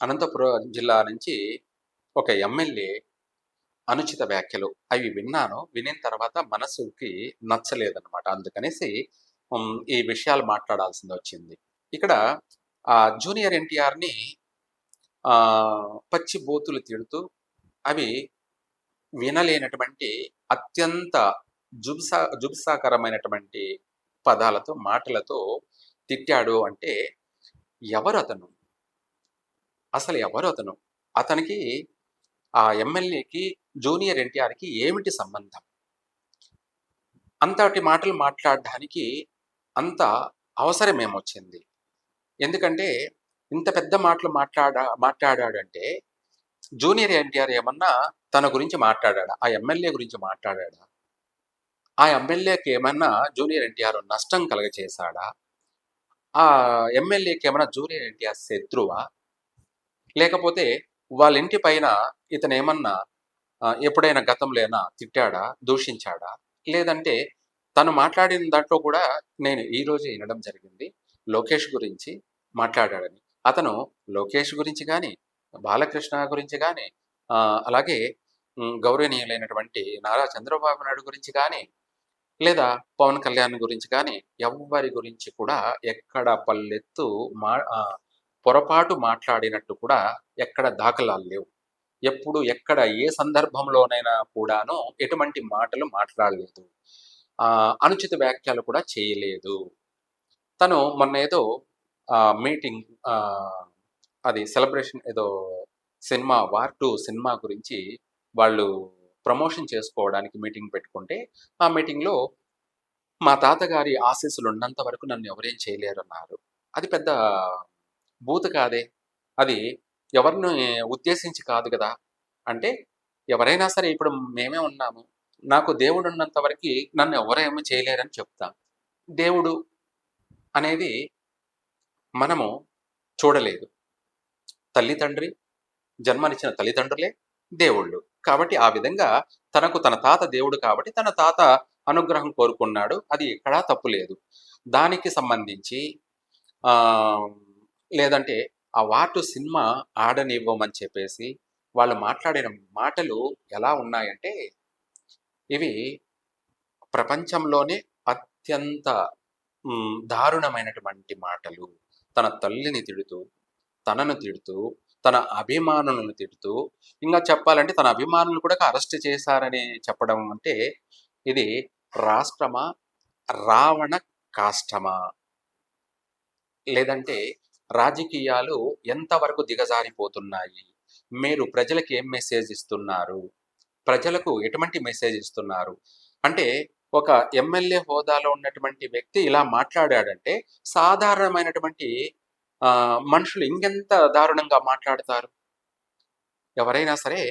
అనంతపురం జిల్లా నుంచి ఒక ఎమ్మెల్యే అనుచిత వ్యాఖ్యలు అవి విన్నాను. వినిన తర్వాత మనసుకి నచ్చలేదన్నమాట. అందుకనేసి ఈ విషయాలు మాట్లాడాల్సింది వచ్చింది. ఇక్కడ ఆ జూనియర్ ఎన్టీఆర్ని ఆ, పచ్చి బోతులు తిడుతూ అవి వినలేనటువంటి అత్యంత జుబ్సా జుబ్సాకరమైనటువంటి పదాలతో మాటలతో తిట్టాడు అంటే ఎవరు అతను? అసలు ఎవరు అతను? అతనికి ఆ ఎమ్మెల్యేకి జూనియర్ ఎన్టీఆర్కి ఏమిటి సంబంధం? అంతటి మాటలు మాట్లాడడానికి అంత అవసరం ఏమొచ్చింది? ఎందుకంటే ఇంత పెద్ద మాటలు మాట్లాడా మాట్లాడాడంటే జూనియర్ ఎన్టీఆర్ ఏమన్నా తన గురించి మాట్లాడాడా? ఆ ఎమ్మెల్యే గురించి మాట్లాడాడా? ఆ ఎమ్మెల్యేకి ఏమన్నా జూనియర్ ఎన్టీఆర్ నష్టం కలగచేశాడా? ఆ ఎమ్మెల్యేకి ఏమన్నా జూనియర్ ఎన్టీఆర్ శత్రువా? లేకపోతే వాళ్ళ ఇంటి పైన ఇతను ఏమన్నా ఎప్పుడైనా గతంలోనా తిట్టాడా దూషించాడా? లేదంటే తను మాట్లాడిన దాంట్లో కూడా నేను ఈ వినడం జరిగింది. లోకేష్ గురించి మాట్లాడాడని. అతను లోకేష్ గురించి కానీ బాలకృష్ణ గురించి కానీ అలాగే గౌరవనీయులైనటువంటి నారా చంద్రబాబు నాయుడు గురించి కానీ లేదా పవన్ కళ్యాణ్ గురించి కానీ ఎవ్వరి గురించి కూడా ఎక్కడ పల్లెత్తు మా పొరపాటు మాట్లాడినట్టు కూడా ఎక్కడ దాఖలాలు లేవు. ఎప్పుడు ఎక్కడ ఏ సందర్భంలోనైనా కూడాను ఎటువంటి మాటలు మాట్లాడలేదు. ఆ, అనుచిత వ్యాఖ్యలు కూడా చేయలేదు. తను మొన్న ఏదో మీటింగ్ అది సెలబ్రేషన్ ఏదో సినిమా వార్ టూ సినిమా గురించి వాళ్ళు ప్రమోషన్ చేసుకోవడానికి మీటింగ్ పెట్టుకుంటే ఆ మీటింగ్లో మా తాతగారి ఆశీస్సులు ఉన్నంత వరకు నన్ను ఎవరేం చేయలేరు అన్నారు అది పెద్ద బూత్ కాదే. అది ఎవరిని ఉద్దేశించి కాదు కదా. అంటే ఎవరైనా సరే ఇప్పుడు మేమే ఉన్నాము. నాకు దేవుడు ఉన్నంత వరకు నన్ను ఎవరేమీ చేయలేరని చెప్తాం. దేవుడు అనేది మనము చూడలేదు. తల్లిదండ్రి జన్మనిచ్చిన తల్లిదండ్రులే దేవుళ్ళు. కాబట్టి ఆ విధంగా తనకు తన తాత దేవుడు కాబట్టి తన తాత అనుగ్రహం కోరుకున్నాడు. అది ఎక్కడా తప్పు లేదు. దానికి సంబంధించి ఆ, లేదంటే ఆ వాటు సినిమా ఆడనివ్వమని చెప్పేసి వాళ్ళు మాట్లాడిన మాటలు ఎలా ఉన్నాయంటే ఇవి ప్రపంచంలోనే అత్యంత దారుణమైనటువంటి మాటలు. తన తల్లిని తిడుతూ తనను తిడుతూ తన అభిమానులను తిడుతూ ఇంకా చెప్పాలంటే తన అభిమానులు కూడా అరెస్ట్ చేశారని చెప్పడం అంటే ఇది రాష్ట్రమా రావణ కాష్టమా? లేదంటే రాజకీయాలు ఎంతవరకు దిగజారిపోతున్నాయి? మీరు ప్రజలకు ఏం మెసేజ్ ఇస్తున్నారు? ప్రజలకు ఎటువంటి మెసేజ్ ఇస్తున్నారు? అంటే ఒక ఎమ్మెల్యే హోదాలో ఉన్నటువంటి వ్యక్తి ఇలా మాట్లాడాడంటే సాధారణమైనటువంటి మనుషులు ఇంకెంత దారుణంగా మాట్లాడతారు? ఎవరైనా సరే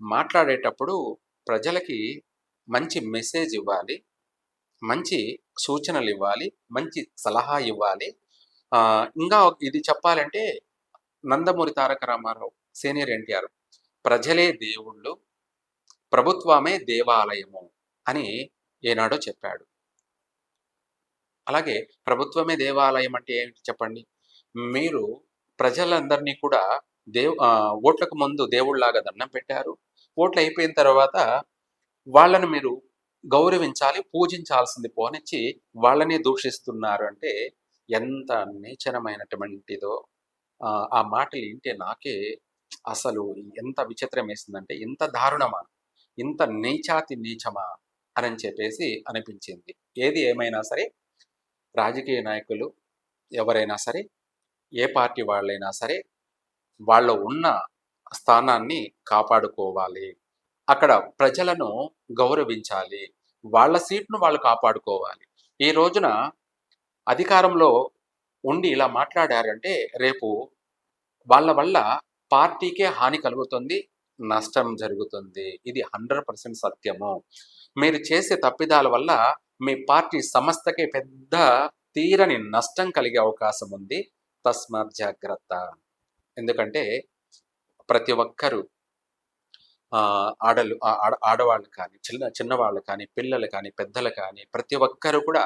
మాట్లాడేటప్పుడు ప్రజలకి మంచి మెసేజ్ ఇవ్వాలి మంచి సూచనలు ఇవ్వాలి మంచి సలహా ఇవ్వాలి ఇంకా ఇది చెప్పాలంటే నందమూరి తారక రామారావు సీనియర్ ఎన్టీఆర్ ప్రజలే దేవుళ్ళు ప్రభుత్వమే దేవాలయము అని ఏనాడో చెప్పాడు. అలాగే ప్రభుత్వమే దేవాలయం అంటే ఏమిటి చెప్పండి? మీరు ప్రజలందరినీ కూడా దేవ్ ఓట్లకు ముందు దేవుళ్ళలాగా దండం పెట్టారు. ఓట్లు అయిపోయిన తర్వాత వాళ్ళను మీరు గౌరవించాలి పూజించాల్సింది పోనిచ్చి వాళ్ళనే దూషిస్తున్నారు అంటే ఎంత నీచనమైనటువంటిదో ఆ, మాటలు వింటే నాకే అసలు ఎంత విచిత్రం వేసిందంటే ఇంత దారుణమా ఇంత నీచాతి నీచమా అని చెప్పేసి అనిపించింది. ఏది ఏమైనా సరే రాజకీయ నాయకులు ఎవరైనా సరే ఏ పార్టీ వాళ్ళైనా సరే వాళ్ళ ఉన్న స్థానాన్ని కాపాడుకోవాలి. అక్కడ ప్రజలను గౌరవించాలి. వాళ్ళ సీట్ను వాళ్ళు కాపాడుకోవాలి. ఈ రోజున అధికారంలో ఉండి ఇలా మాట్లాడారంటే రేపు వాళ్ళ వల్ల పార్టీకే హాని కలుగుతుంది నష్టం జరుగుతుంది. ఇది హండ్రెడ్ పర్సెంట్ సత్యము. మీరు చేసే తప్పిదాల వల్ల మీ పార్టీ సంస్థకే పెద్ద తీరని నష్టం కలిగే అవకాశం ఉంది. తస్మాత్ జాగ్రత్త. ఎందుకంటే ప్రతి ఒక్కరూ ఆ, ఆడలు ఆడవాళ్ళు కానీ చిన్న చిన్నవాళ్ళు కానీ పిల్లలు కానీ పెద్దలు కానీ ప్రతి ఒక్కరు కూడా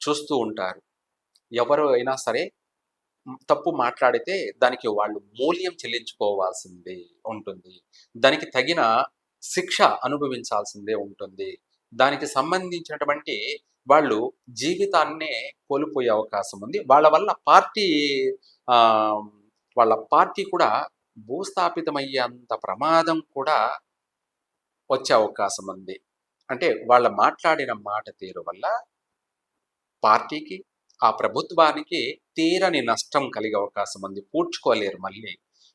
చూస్తూ ఉంటారు. ఎవరు అయినా సరే తప్పు మాట్లాడితే దానికి వాళ్ళు మూల్యం చెల్లించుకోవాల్సిందే ఉంటుంది. దానికి తగిన శిక్ష అనుభవించాల్సిందే ఉంటుంది. దానికి సంబంధించినటువంటి వాళ్ళు జీవితాన్నే కోల్పోయే అవకాశం ఉంది. వాళ్ళ వల్ల పార్టీ ఆ, వాళ్ళ పార్టీ కూడా భూస్థాపితమయ్యేంత ప్రమాదం కూడా వచ్చే అవకాశం ఉంది. అంటే వాళ్ళ మాట్లాడిన మాట తీరు వల్ల పార్టీకి ఆ ప్రభుత్వానికి తీరని నష్టం కలిగే అవకాశం ఉంది. పూడ్చుకోలేరు మళ్ళీ.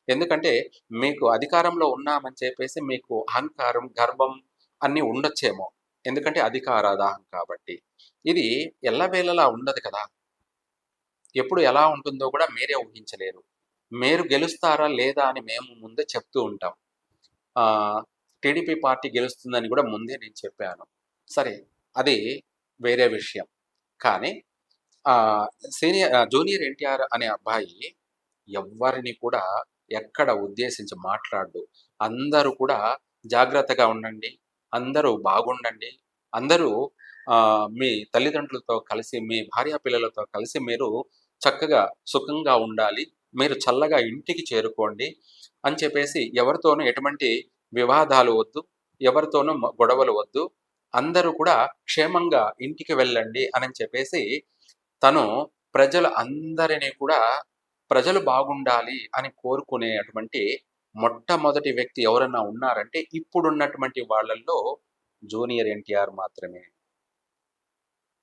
ఎందుకంటే మీకు అధికారంలో ఉన్నామని చెప్పేసి మీకు అహంకారం గర్వం అన్నీ ఉండొచ్చేమో. ఎందుకంటే అధికారాదాహం కాబట్టి. ఇది ఎల్లవేళలా ఉండదు కదా. ఎప్పుడు ఎలా ఉంటుందో కూడా మీరే ఊహించలేరు. మీరు గెలుస్తారా లేదా అని మేము ముందే చెప్తూ ఉంటాం. టీడీపీ పార్టీ గెలుస్తుందని కూడా ముందే నేను చెప్పాను. సరే అది వేరే విషయం. కానీ ఆ, సీనియర్ జూనియర్ ఎన్టీఆర్ అనే అబ్బాయి ఎవ్వరిని కూడా ఎక్కడ ఉద్దేశించి మాట్లాడు అందరూ కూడా జాగ్రత్తగా ఉండండి అందరూ బాగుండండి అందరూ ఆ, మీ తల్లిదండ్రులతో కలిసి మీ భార్య పిల్లలతో కలిసి మీరు చక్కగా సుఖంగా ఉండాలి మీరు చల్లగా ఇంటికి చేరుకోండి అని చెప్పేసి ఎవరితోనూ ఎటువంటి వివాదాలు వద్దు ఎవరితోనూ గొడవలు వద్దు. అందరూ కూడా క్షేమంగా ఇంటికి వెళ్ళండి అని చెప్పేసి తను ప్రజలు అందరినీ కూడా ప్రజలు బాగుండాలి అని కోరుకునేటువంటి మొట్టమొదటి వ్యక్తి ఎవరన్నా ఉన్నారంటే ఇప్పుడున్నటువంటి వాళ్ళల్లో జూనియర్ ఎన్టీఆర్ మాత్రమే.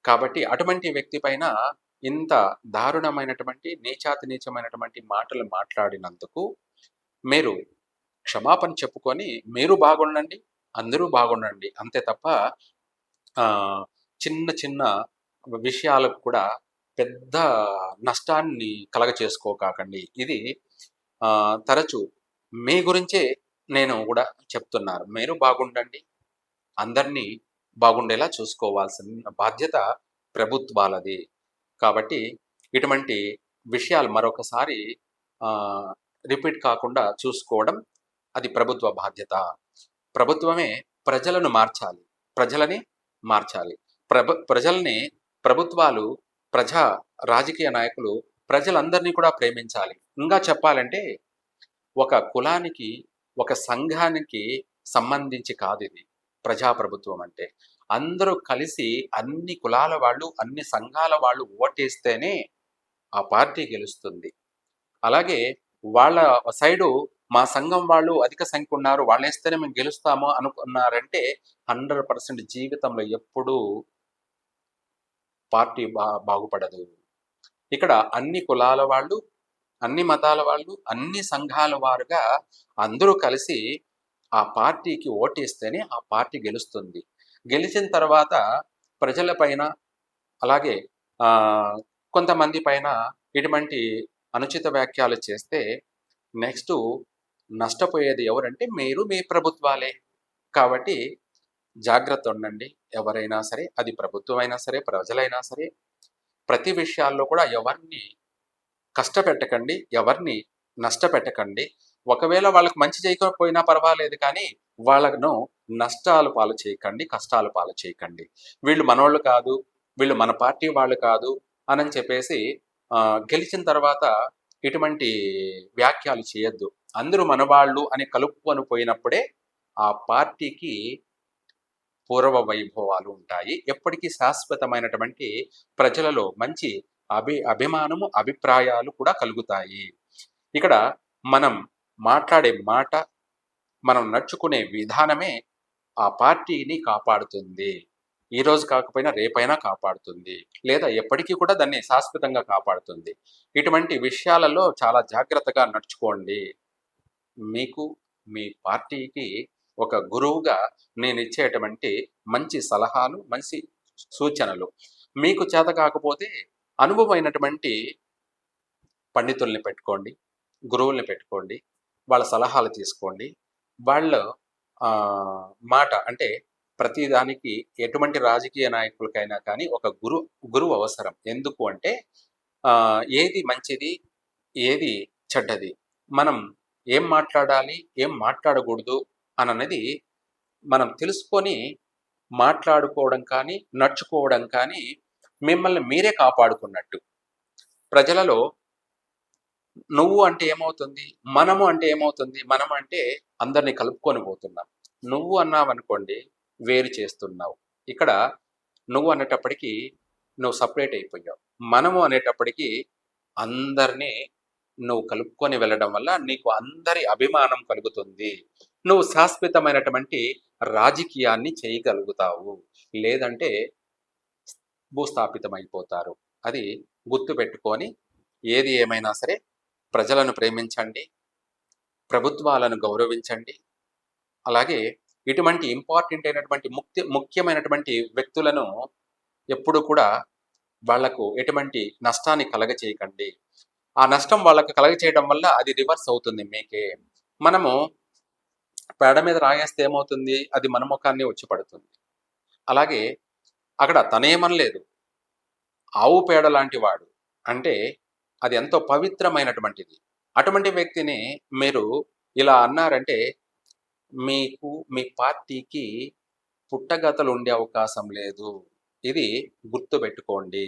కాబట్టి అటువంటి వ్యక్తి పైన ఇంత దారుణమైనటువంటి నీచాతి నీచమైనటువంటి మాటలు మాట్లాడినందుకు మీరు క్షమాపణ చెప్పుకొని మీరు బాగుండండి అందరూ బాగుండండి. అంతే తప్ప ఆ, చిన్న చిన్న విషయాలకు కూడా పెద్ద నష్టాన్ని కలగ చేసుకోకాకండి ఇది ఆ, తరచు మీ గురించే నేను కూడా చెప్తున్నాను మీరు బాగుండండి. అందరినీ బాగుండేలా చూసుకోవాల్సిన బాధ్యత ప్రభుత్వాలది. కాబట్టి ఇటువంటి విషయాలు మరొకసారి రిపీట్ కాకుండా చూసుకోవడం అది ప్రభుత్వ బాధ్యత. ప్రభుత్వమే ప్రజలను మార్చాలి. ప్రజలని మార్చాలి. ప్రభ ప్రజల్ని ప్రభుత్వాలు ప్రజా రాజకీయ నాయకులు ప్రజలందరినీ కూడా ప్రేమించాలి. ఇంకా చెప్పాలంటే ఒక కులానికి ఒక సంఘానికి సంబంధించి కాదు ఇది. ప్రజాప్రభుత్వం అంటే. అందరూ కలిసి అన్ని కులాల వాళ్ళు అన్ని సంఘాల వాళ్ళు ఓటేస్తేనే ఆ పార్టీ గెలుస్తుంది. అలాగే వాళ్ళ సైడు మా సంఘం వాళ్ళు అధిక సంఖ్య ఉన్నారు వాళ్ళు వేస్తేనే మేము గెలుస్తాము అనుకున్నారంటే హండ్రెడ్ పర్సెంట్ జీవితంలో ఎప్పుడూ పార్టీ బా బాగుపడదు. ఇక్కడ అన్ని కులాల వాళ్ళు అన్ని మతాల వాళ్ళు అన్ని సంఘాల వారుగా అందరూ కలిసి ఆ పార్టీకి ఓటేస్తేనే ఆ పార్టీ గెలుస్తుంది. గెలిచిన తర్వాత ప్రజల పైన అలాగే ఆ, కొంతమంది పైన ఇటువంటి అనుచిత వ్యాఖ్యలు చేస్తే నెక్స్ట్ నష్టపోయేది ఎవరంటే మీరు మీ ప్రభుత్వాలే. కాబట్టి జాగ్రత్త ఉండండి. ఎవరైనా సరే అది ప్రభుత్వం అయినా సరే ప్రజలైనా సరే ప్రతి విషయాల్లో కూడా ఎవరిని కష్టపెట్టకండి ఎవరిని నష్టపెట్టకండి. ఒకవేళ వాళ్ళకి మంచి చేయకపోయినా పర్వాలేదు కానీ వాళ్ళను నష్టాలు పాలు చేయకండి కష్టాలు పాలు చేయకండి. వీళ్ళు మనోళ్ళు కాదు వీళ్ళు మన పార్టీ వాళ్ళు కాదు అని చెప్పేసి గెలిచిన తర్వాత ఇటువంటి వ్యాఖ్యలు చేయొద్దు. అందరూ మనవాళ్ళు అని కలుపుకొని పోయినప్పుడే ఆ పార్టీకి పూర్వ వైభవాలు ఉంటాయి. ఎప్పటికీ శాశ్వతమైనటువంటి ప్రజలలో మంచి అభి అభిమానము అభిప్రాయాలు కూడా కలుగుతాయి. ఇక్కడ మనం మాట్లాడే మాట మనం నడుచుకునే విధానమే ఆ పార్టీని కాపాడుతుంది. ఈ రోజు కాకపోయినా రేపైనా కాపాడుతుంది. లేదా ఎప్పటికీ కూడా దాన్ని శాశ్వతంగా కాపాడుతుంది. ఇటువంటి విషయాలలో చాలా జాగ్రత్తగా నడుచుకోండి. మీకు మీ పార్టీకి ఒక గురువుగా నేను ఇచ్చేటువంటి మంచి సలహాలు మంచి సూచనలు. మీకు చేత కాకపోతే అనుభవమైనటువంటి పండితుల్ని పెట్టుకోండి గురువుల్ని పెట్టుకోండి వాళ్ళ సలహాలు తీసుకోండి. వాళ్ళ మాట అంటే ప్రతిదానికి ఎటువంటి రాజకీయ నాయకులకైనా కానీ ఒక గురు గురువు అవసరం. ఎందుకు అంటే ఏది మంచిది ఏది చెడ్డది. మనం ఏం మాట్లాడాలి ఏం మాట్లాడకూడదు అన్నది మనం తెలుసుకొని మాట్లాడుకోవడం కానీ నడుచుకోవడం కానీ మిమ్మల్ని మీరే కాపాడుకున్నట్టు. ప్రజలలో నువ్వు అంటే ఏమవుతుంది మనము అంటే ఏమవుతుంది మనం అంటే అందరినీ కలుపుకొని పోతున్నాం. నువ్వు అన్నావనుకోండి వేరు చేస్తున్నావు. ఇక్కడ నువ్వు అనేటప్పటికీ నువ్వు సపరేట్ అయిపోయావు. మనము అనేటప్పటికీ అందరినీ నువ్వు కలుపుకొని వెళ్ళడం వల్ల నీకు అందరి అభిమానం కలుగుతుంది. నువ్వు శాశ్వతమైనటువంటి రాజకీయాన్ని చేయగలుగుతావు. లేదంటే భూస్థాపితమైపోతారు. అది గుర్తుపెట్టుకొని ఏది ఏమైనా సరే ప్రజలను ప్రేమించండి ప్రభుత్వాలను గౌరవించండి. అలాగే ఇటువంటి ఇంపార్టెంట్ అయినటువంటి ముఖ్య ముఖ్యమైనటువంటి వ్యక్తులను ఎప్పుడు కూడా వాళ్ళకు ఎటువంటి నష్టాన్ని కలగచేయకండి. ఆ నష్టం వాళ్ళకు కలగచేయడం వల్ల అది రివర్స్ అవుతుంది మీకే. మనము పేడ మీద రాగేస్తే ఏమవుతుంది? అది మన ముఖాన్ని వచ్చి పడుతుంది. అలాగే అక్కడ తనేమనలేదు ఆవు పేడ లాంటి వాడు. అంటే అది ఎంతో పవిత్రమైనటువంటిది. అటువంటి వ్యక్తిని మీరు ఇలా అన్నారంటే మీకు మీ పార్టీకి పుట్టగతలు ఉండే అవకాశం లేదు. ఇది గుర్తుపెట్టుకోండి.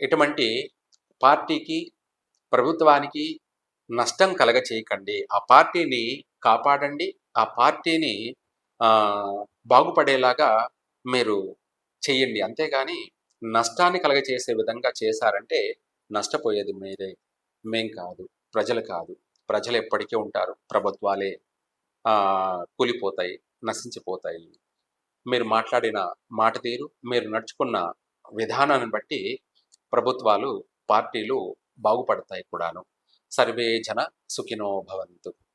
ఇటువంటి పార్టీకి ప్రభుత్వానికి నష్టం కలగ చేయకండి ఆ పార్టీని కాపాడండి. ఆ పార్టీని బాగుపడేలాగా మీరు చెయ్యండి అంతేగాని నష్టాన్ని కలగచేసే విధంగా చేశారంటే నష్టపోయేది మీరే. మేం కాదు ప్రజలు కాదు. ప్రజలు ఎప్పటికీ ఉంటారు. ప్రభుత్వాలే కూలిపోతాయి నశించిపోతాయి. మీరు మాట్లాడిన మాట తీరు మీరు నడుచుకున్న విధానాన్ని బట్టి ప్రభుత్వాలు పార్టీలు బాగుపడతాయి కూడాను. సర్వే జన సుఖినో భవంతు.